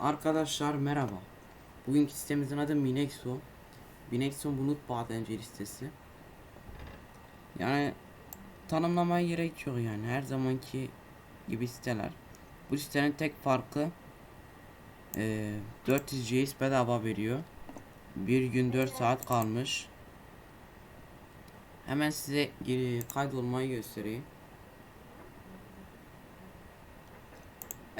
Arkadaşlar merhaba. Bugünkü sitemizin adı Minexo. Minexo bulut madenciliği sitesi. Yani tanımlamaya gerek yok yani her zamanki gibi siteler. Bu sitenin tek farkı eee 400 GS bedava veriyor. Bir gün 4 saat kalmış. Hemen size kaydolmayı göstereyim.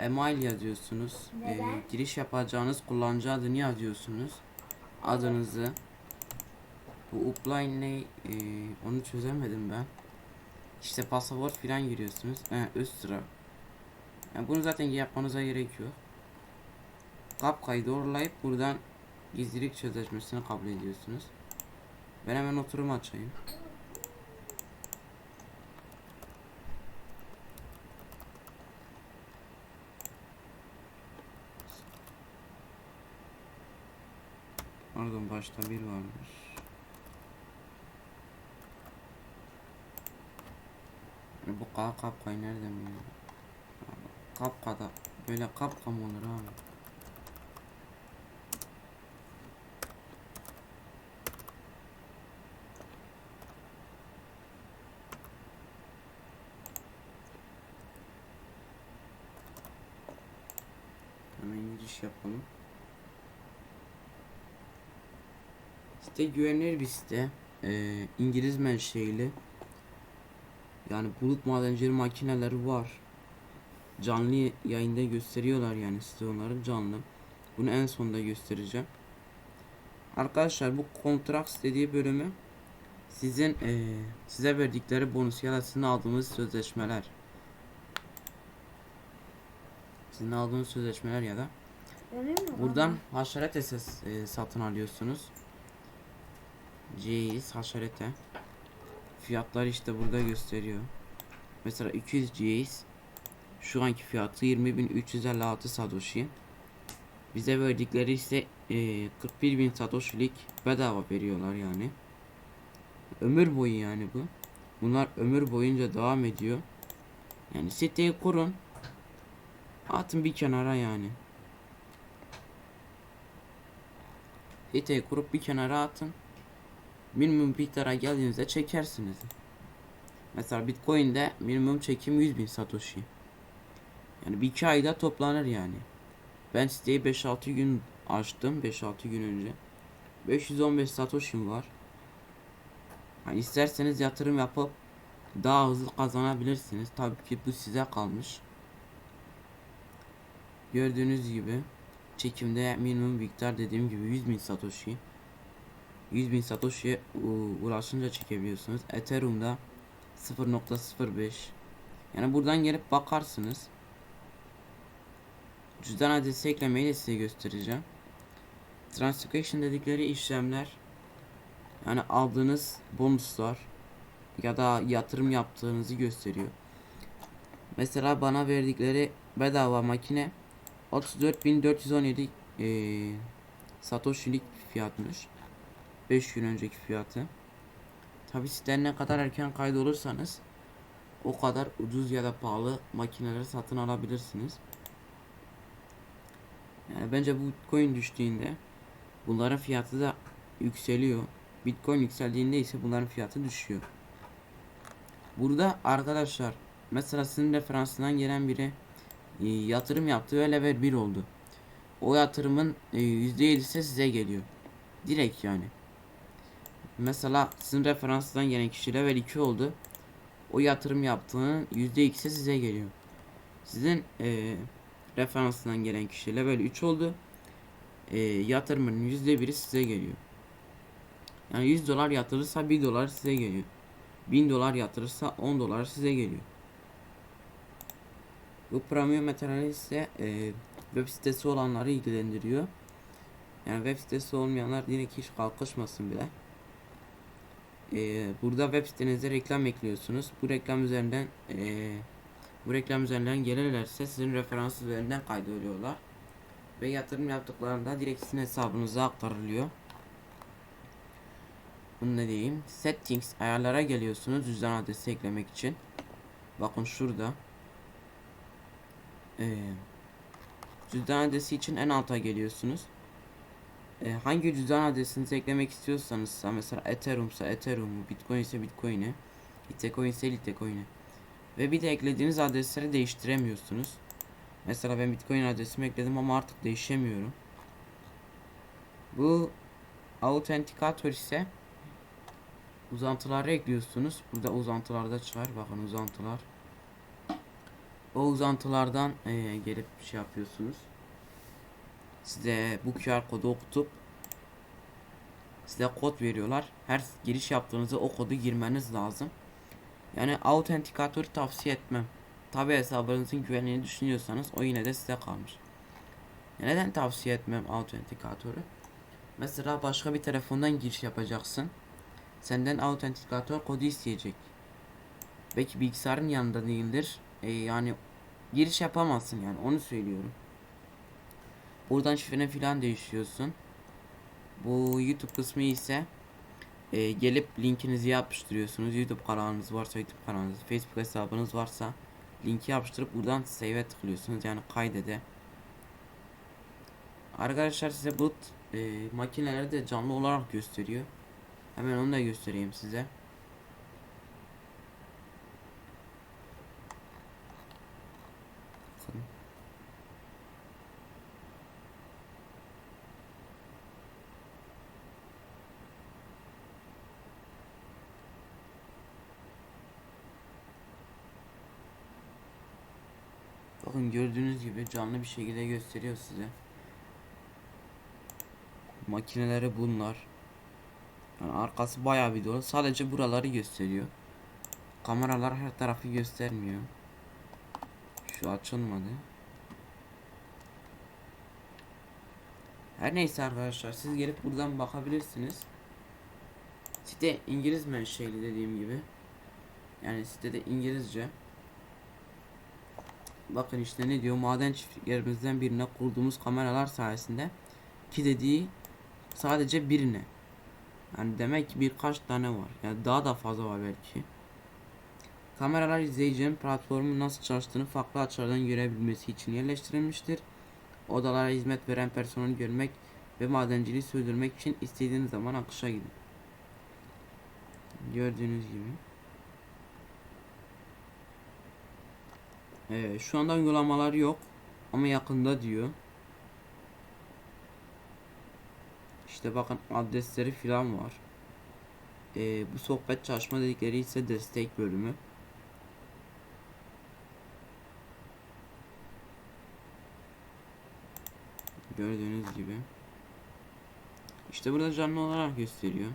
Email yazıyorsunuz. Ee, Neden? giriş yapacağınız kullanıcı adını yazıyorsunuz. Adınızı. Bu upline ne? Ee, onu çözemedim ben. İşte pasaport filan giriyorsunuz. He, üst sıra. Yani bunu zaten yapmanıza gerek yok. Kapkayı doğrulayıp buradan gizlilik sözleşmesini kabul ediyorsunuz. Ben hemen oturum açayım. Pardon başta bir varmış. Bu kap kapkayı nereden biliyor? Kapkada böyle kapka mı olur abi? Hemen yapalım. Site güvenilir bir site. Ee, İngiliz menşeili. Yani bulut madencileri makineleri var. Canlı yayında gösteriyorlar yani site onları canlı. Bunu en sonda göstereceğim. Arkadaşlar bu kontraks dediği bölümü sizin ee, size verdikleri bonus ya da sizin aldığınız sözleşmeler. Sizin aldığınız sözleşmeler ya da? Buradan haşeret SS e, satın alıyorsunuz. Ceyiz haşerete. Fiyatlar işte burada gösteriyor. Mesela 200 ceyiz. Şu anki fiyatı 20.356 satoshi. Bize verdikleri ise e, 41.000 satoshilik bedava veriyorlar yani. Ömür boyu yani bu. Bunlar ömür boyunca devam ediyor. Yani siteyi kurun. Atın bir kenara yani. Siteyi kurup bir kenara atın. Minimum miktara geldiğinizde çekersiniz. Mesela Bitcoin'de minimum çekim 100 bin satoshi. Yani bir iki ayda toplanır yani. Ben siteyi 5-6 gün açtım. 5-6 gün önce. 515 satoshi'm var. Yani isterseniz yatırım yapıp daha hızlı kazanabilirsiniz. Tabii ki bu size kalmış. Gördüğünüz gibi çekimde minimum miktar dediğim gibi 100 bin satoshi 100 bin satoshi'ye u- ulaşınca çekebiliyorsunuz. Ethereum'da 0.05 yani buradan gelip bakarsınız. Cüzdan adresi eklemeyi de size göstereceğim. Transaction dedikleri işlemler yani aldığınız bonuslar ya da yatırım yaptığınızı gösteriyor. Mesela bana verdikleri bedava makine 34.417 eee Satoshi'lik fiyatmış. 5 gün önceki fiyatı. Tabi siten ne kadar erken kaydolursanız o kadar ucuz ya da pahalı makineleri satın alabilirsiniz. Yani bence bu Bitcoin düştüğünde bunların fiyatı da yükseliyor. Bitcoin yükseldiğinde ise bunların fiyatı düşüyor. Burada arkadaşlar mesela sizin referansından gelen biri e, yatırım yaptı ve level 1 oldu. O yatırımın e, %7'si size geliyor. Direkt yani. Mesela sizin referanstan gelen kişi level 2 oldu. O yatırım yaptığının %2'si size geliyor. Sizin e, referansından gelen kişi level 3 oldu. E, yatırımın %1'i size geliyor. Yani 100 dolar yatırırsa 1 dolar size geliyor. 1000 dolar yatırırsa 10 dolar size geliyor. Bu premium materyali ise e, web sitesi olanları ilgilendiriyor. Yani web sitesi olmayanlar direkt hiç kalkışmasın bile. E, burada web sitenize reklam ekliyorsunuz. Bu reklam üzerinden e, bu reklam üzerinden gelirlerse sizin referans üzerinden kaydoluyorlar. Ve yatırım yaptıklarında direkt sizin hesabınıza aktarılıyor. Bunu ne diyeyim? Settings ayarlara geliyorsunuz cüzdan adresi eklemek için. Bakın şurada. Ee, cüzdan adresi için en alta geliyorsunuz. E, hangi cüzdan adresinizi eklemek istiyorsanız mesela Ethereum'sa Ethereum'u, Bitcoin ise Bitcoin'i, Litecoin ise Litecoin'i. Ve bir de eklediğiniz adresleri değiştiremiyorsunuz. Mesela ben Bitcoin adresimi ekledim ama artık değişemiyorum. Bu Authenticator ise uzantıları ekliyorsunuz. Burada uzantılarda çıkar. Bakın uzantılar. O uzantılardan eee, gelip şey yapıyorsunuz. Size bu QR kodu okutup size kod veriyorlar. Her giriş yaptığınızda o kodu girmeniz lazım. Yani Authenticator'ı tavsiye etmem. Tabi hesabınızın güvenliğini düşünüyorsanız o yine de size kalmış. Neden tavsiye etmem Authenticator'ı? Mesela başka bir telefondan giriş yapacaksın. Senden Authenticator kodu isteyecek. Belki bilgisayarın yanında değildir. E, yani giriş yapamazsın yani onu söylüyorum. Buradan şifreni filan değiştiriyorsun. Bu YouTube kısmı ise e, gelip linkinizi yapıştırıyorsunuz. YouTube kanalınız varsa YouTube kanalınız, Facebook hesabınız varsa linki yapıştırıp buradan save'e tıklıyorsunuz. Yani kaydede. Arkadaşlar size bu e, makineleri canlı olarak gösteriyor. Hemen onu da göstereyim size. Bakın gördüğünüz gibi canlı bir şekilde gösteriyor size. Makineleri bunlar. Yani arkası bayağı bir dolu. Sadece buraları gösteriyor. Kameralar her tarafı göstermiyor. Şu açılmadı. Her neyse arkadaşlar siz gelip buradan bakabilirsiniz. Site İngiliz menşeli dediğim gibi. Yani sitede İngilizce. Bakın işte ne diyor maden çiftliklerimizden birine kurduğumuz kameralar sayesinde ki dediği sadece birine. Yani demek ki birkaç tane var. Yani daha da fazla var belki. Kameralar izleyicinin platformun nasıl çalıştığını farklı açılardan görebilmesi için yerleştirilmiştir. Odalara hizmet veren personeli görmek ve madenciliği sürdürmek için istediğiniz zaman akışa gidin. Gördüğünüz gibi. Evet, şu anda uygulamalar yok ama yakında diyor. İşte bakın adresleri filan var. Ee, bu sohbet çalışma dedikleri ise destek bölümü. Gördüğünüz gibi. İşte burada canlı olarak gösteriyor.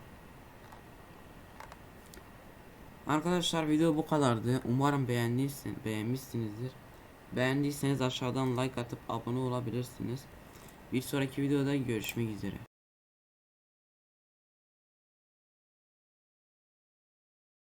Arkadaşlar video bu kadardı. Umarım beğendiysen, beğenmişsinizdir. Beğendiyseniz aşağıdan like atıp abone olabilirsiniz. Bir sonraki videoda görüşmek üzere.